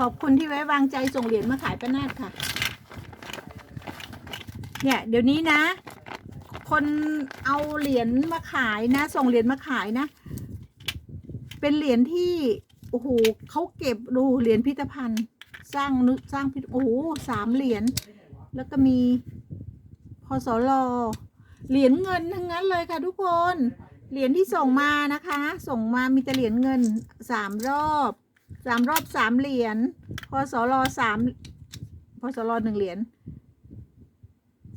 ขอบคุณที่ไว้วางใจส่งเหรียญมาขายป้านาดค่ะ เนี่ย เดี๋ยวนี้นะ คนเอาเหรียญมาขายนะ ส่งเหรียญมาขายนะ เป็นเหรียญที่โอ้โหเขาเก็บดูเหรียญพิพิธภัณฑ์ สร้างนึสร้างพิพิโอ้โหสามเหรียญแล้วก็มีพอสลเหรียญเงินทั้งนั้นเลยค่ะทุกคน เหรียญที่ส่งมานะคะ ส่งมามีแต่เหรียญเงินสามรอบ สามรอบสามเหรียญพสลสามพสลหนึ่งเหรียญ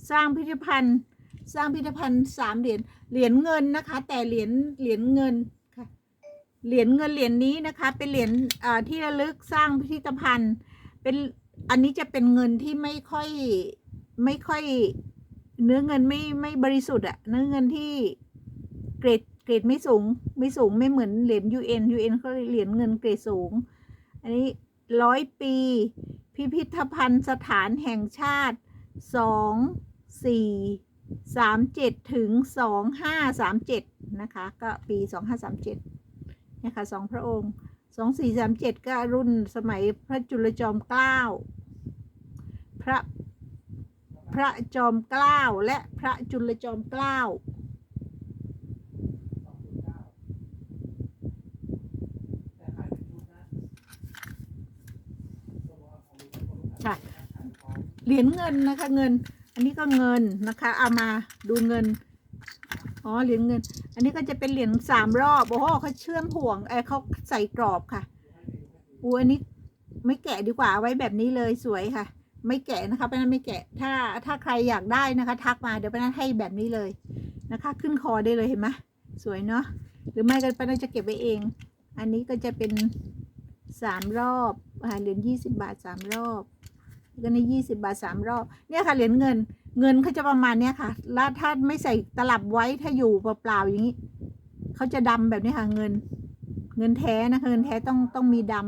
สร้างพิพิธภัณฑ์สร้างพิพิธภัณฑ์สามเหรียญเหรียญเงินนะคะ แต่เหรียญเหรียญเงินค่ะเหรียญเงินเหรียญนี้นะคะ เป็นเหรียญที่ระลึกสร้างพิพิธภัณฑ์ เป็นอันนี้จะเป็นเงินที่ไม่ค่อยไม่ค่อย เนื้อเงินไม่ไม่บริสุทธิ์อะเนื้อเงินที่เกรด เกรดไม่สูงไม่สูงไม่เหมือนเหรียญ UN UN เขาเหรียญเงินเกรดสูง อันนี้ร้อยปี พิพิธภัณฑ์สถานแห่งชาติสองสี่สามเจ็ดถึงสองห้าสามเจ็ดนะคะ ก็ปีสองห้าสามเจ็ดนี่ยค่ะสองพระองค์สองสี่สามเจ็ดก็รุ่นสมัยพระจุลจอมเกล้าพระพระจอมเกล้าและพระจุลจอมเกล้า ค่เหรียญเงินนะคะ เงิน อันนี้ก็เงินนะคะ เอามาดูเงินอ๋อเหรียญเงิน อันนี้ก็จะเป็นเหรียญสามรอบโอ้โหเขาเชื่อมห่วงเอเขาใส่กรอบค่ะอูอันนี้ไม่แกะดีกว่าไว้แบบนี้เลยสวยค่ะ ไม่แกะนะคะป้านั้นไม่แกะถ้าถ้าใครอยากได้นะคะ ทักมาเดี๋ยวป้านั้นให้แบบนี้เลยนะคะ ขึ้นคอได้เลยเห็นไหมสวยเนาะหรือไม่ก็ป้านั้นจะเก็บไว้เอง อันนี้ก็จะเป็นสามรอบอ่าเหรียญยี่สิบบาทสามรอบ ก็ในยี่สิบาทสามรอบเนี่ยค่ะเหรียญเงิน เงินเขาจะประมาณเนี้ยค่ะแล้วถ้าไม่ใส่ตลับไว้ถ้าอยู่เปล่าๆอย่างนี้เขาจะดำแบบนี้ค่ะเงิน เงินแท้นะคะเงินแท้ต้องต้องมีดำ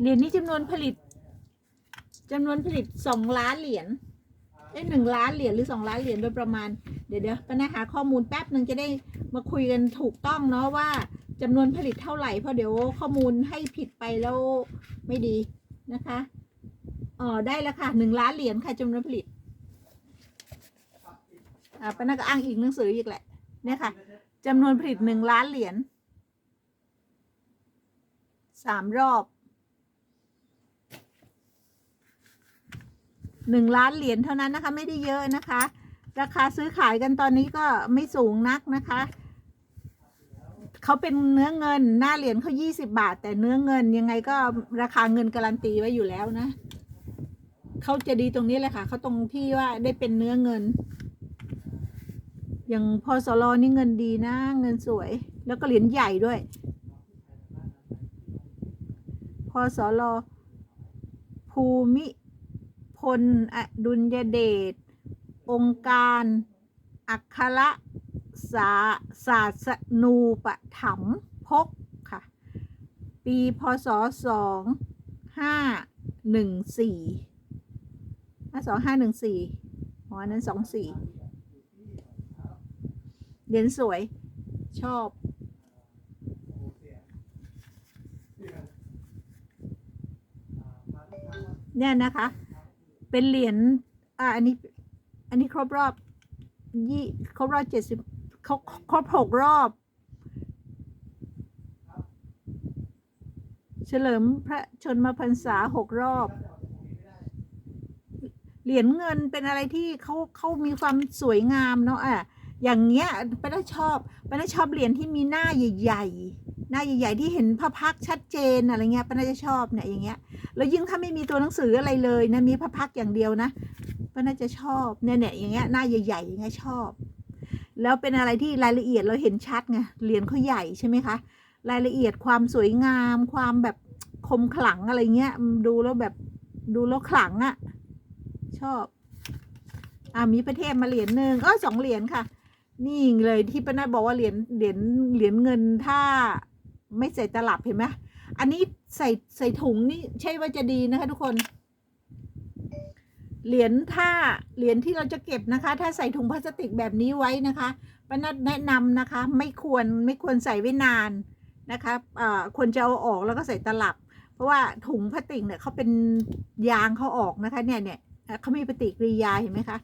เหรียญนี้จำนวนผลิตจำนวนผลิตสองล้านเหรียญเอ้หนึ่งล้านเหรียญหรือสองล้านเหรียญโดยประมาณ เดี๋ยวเดี๋ยวป้านาหาข้อมูลแป๊บหนึ่งจะได้มาคุยกันถูกต้องเนาะว่า จำนวนผลิตเท่าไหร่เพราะเดี๋ยวข้อมูลให้ผิดไปแล้วไม่ดีนะคะอ๋อได้แล้วค่ะหนึ่งล้านเหรียญค่ะจำนวนผลิตอ่าปนาก็อ้างอีกหนังสืออีกแหละเนี่ยค่ะจำนวนผลิตหนึ่งล้านเหรียญสามรอบหนึ่งล้านเหรียญเท่านั้นนะคะ ไม่ได้เยอะนะคะ ราคาซื้อขายกันตอนนี้ก็ไม่สูงนักนะคะ เขาเป็นเนื้อเงินหน้าเหรียญเขายี่สิบาท แต่เนื้อเงินยังไงก็ราคาเงินการันตีไว้อยู่แล้วนะเขาจะดีตรงนี้แหละค่ะเขาตรงที่ว่าได้เป็นเนื้อเงิน อย่างพอสลอนี่เงินดีนะ เงินสวย แล้วก็เหรียญใหญ่ด้วย พอสลอภูมิพลอดุลยเดชองค์การ อัคระ สาศาสนูปถัมภ์พกค่ะ ปีพศสองห้าหนึ่งสี่สองห้าหนึ่งสี่อ๋อนั้นสองสี่เหรียญสวยชอบ เนี่ยนะคะ เป็นเหรียญอ่าอันนี้ อันนี้ครบรอบยี่ครบรอบเจ็ดสิบ ครบครบหกรอบ เฉลิมพระชนมพรรษาหกรอบ เหรียญเงินเป็นอะไรที่เขาเขามีความสวยงามเนาะอะอย่างเงี้ยป้าได้ชอบป้าได้ชอบเหรียญที่มีหน้าใหญ่ๆ หน้าใหญ่ ๆ ที่เห็นพระพักชัดเจนอะไรเงี้ยป้าน่าจะชอบเนี่ยอย่างเงี้ย แล้วยิ่งถ้าไม่มีตัวหนังสืออะไรเลยนะมีพระพักอย่างเดียวนะป้าน่าจะชอบเนี่ยเนี่ยอย่างเงี้ยหน้าใหญ่ๆอย่างเงี้ยชอบ แล้วเป็นอะไรที่รายละเอียดเราเห็นชัดไงเหรียญเขาใหญ่ใช่ไหมคะ รายละเอียดความสวยงาม ความแบบคมขลังอะไรเงี้ยดูแล้วแบบดูแล้วขลังอะ่ะ ชอบ อ่ามีประเทศมาเหรียญหนึ่งเออสองเหรียญค่ะ นี่เลยที่ป้านาบอกว่าเหรียญเหรียญเหรียญเงินถ้าไม่ใส่ตลับเห็นไหมอันนี้ใส่ใส่ถุงนี่ใช่ว่าจะดีนะคะทุกคน เหรียญถ้าเหรียญที่เราจะเก็บนะคะ ถ้าใส่ถุงพลาสติกแบบนี้ไว้นะคะป้านัดแนะนำนะคะ ไม่ควรไม่ควรใส่ไว้นานนะคะควรจะเอาออกแล้วก็ใส่ตลับ เพราะว่าถุงพลาสติกเนี่ยเขาเป็นยางเขาออกนะคะเนี่ยเนี่ยเอ่อเขามีปฏิกิริยาเห็นไหมคะ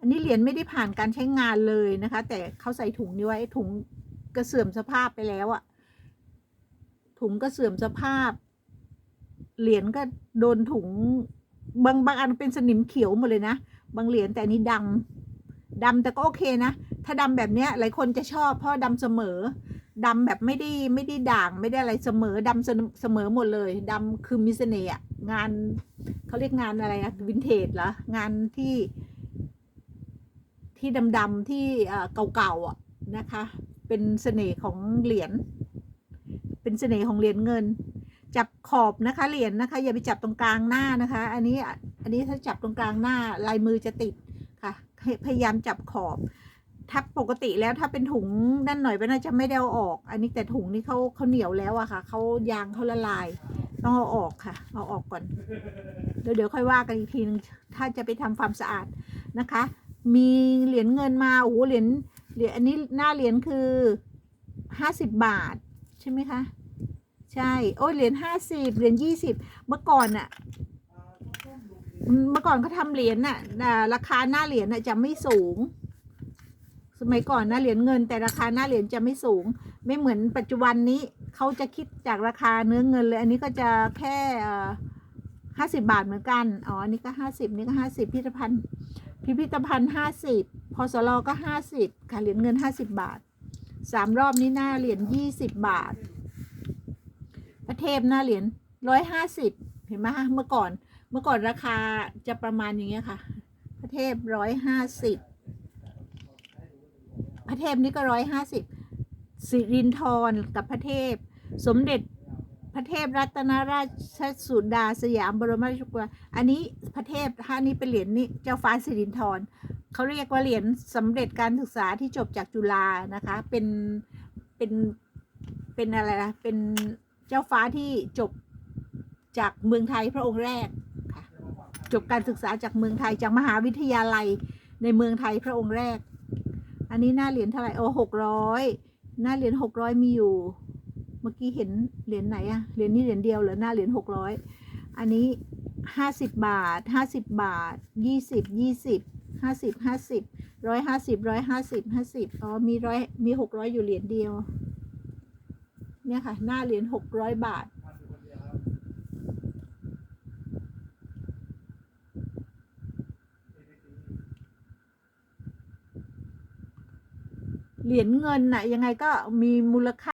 อันนี้เหรียญไม่ได้ผ่านการใช้งานเลยนะคะ แต่เขาใส่ถุงนี้ไว้ถุงก็เสื่อมสภาพไปแล้วอะถุงก็เสื่อมสภาพ เหรียญก็โดนถุง บางบางอันเป็นสนิมเขียวหมดเลยนะ บางเหรียญแต่อันนี้ดำดำแต่ก็โอเคนะ ถ้าดำแบบเนี้ยหลายคนจะชอบเพราะดำเสมอดำแบบไม่ได้ไม่ได้ด่างไม่ได้อะไรเสมอดำเสมอเสมอหมดเลยดำคือมีเสน่ห์อะงานเขาเรียกงานอะไรนะวินเทจเหรองานที่ที่ดำๆที่เอ่อเก่าๆอะนะคะ เป็นเสน่ห์ของเหรียญเป็นเสน่ห์ของเหรียญเงิน จับขอบนะคะเหรียญนะคะ อย่าไปจับตรงกลางหน้านะคะ อันนี้อันนี้ถ้าจับตรงกลางหน้าลายมือจะติดค่ะ พยายามจับขอบถ้าปกติแล้วถ้าเป็นถุงด้านหน่อยไปน่าจะไม่ได้เอาออก อันนี้แต่ถุงนี่เขาเขาเหนียวแล้วอะค่ะเขายางเขาละลาย ต้องเอาออกค่ะ เอาออกก่อนเดี๋ยวเดี๋ยวค่อยว่ากันอีกทีนึงถ้าจะไปทำความสะอาดนะคะ มีเหรียญเงินมาโอ้โหเหรียญเหรียญอันนี้หน้าเหรียญคือห้าสิบบาท ใช่ไหมคะ ใช่ โอ้ยเหรียญห้าสิบเหรียญยี่สิบเมื่อก่อนอะเมื่อก่อนเขาทำเหรียญน่ะราคาหน้าเหรียญน่ะจะไม่สูง สมัยก่อนนะเหรียญเงิน แต่ราคาหน้าเหรียญจะไม่สูง ไม่เหมือนปัจจุบันนี้เขาจะคิดจากราคาเนื้อเงินเลย อันนี้ก็จะแค่ห้าสิบาทเหมือนกันอ๋ออันนี้ก็ห้าสิบนี่ก็ห้าสิบพิพิธภัณฑ์ พิพิธภัณฑ์ห้าสิบพศลก็ห้าสิบค่ะเหรียญเงินห้าสิบบาทสามรอบนี้หน้าเหรียญยี่สิบบาท ระเทพหน้าเหรียญร้อยห้าสิบเห็นไหมคะเมื่อก่อนเมื่อก่อนราคาจะประมาณอย่างเงี้ยค่ะ พระเทพร้อยห้าสิบพระเทพนี่ก็ร้อยห้าสิบสิรินทรกับพระเทพ สมเด็จพระเทพรัตนราชสุดาสยามบรมราชกุมารีอันนี้พระเทพถ้านี้เป็นเหรียญนี่เจ้าฟ้าสิรินทรเขาเรียกว่าเหรียญสำเร็จการศึกษาที่จบจากจุฬานะคะ เป็นเป็นเป็นอะไรนะเป็น จ้าฟ้าที่จบจากเมืองไทยพระองค์แรกค่ะจบการศึกษาจากเมืองไทยจากมหาวิทยาลัยในเมืองไทยพระองค์แรก อันนี้หน้าเหรียญเท่าไหร่โอ้หกร้อยหน้าเหรียญหกร้อยมีอยู่ เมื่อกี้เห็นเหรียญไหนอะเหรียญนี้เหรียญเดียวเหรอหน้าเหรียญหกร้อยอันนี้ห้าสิบบาทห้าสิบบาทยี่สิบยี่สิบห้าสิบห้าสิบร้อยห้าสิบร้อยห้าสิบห้าสิบอ๋อมีร้อยมีหกร้อยอยู่เหรียญเดียว เนี่ยค่ะ หน้าเหรียญหกร้อยบาท เหรียญเงินน่ะยังไงก็มีมูลค่า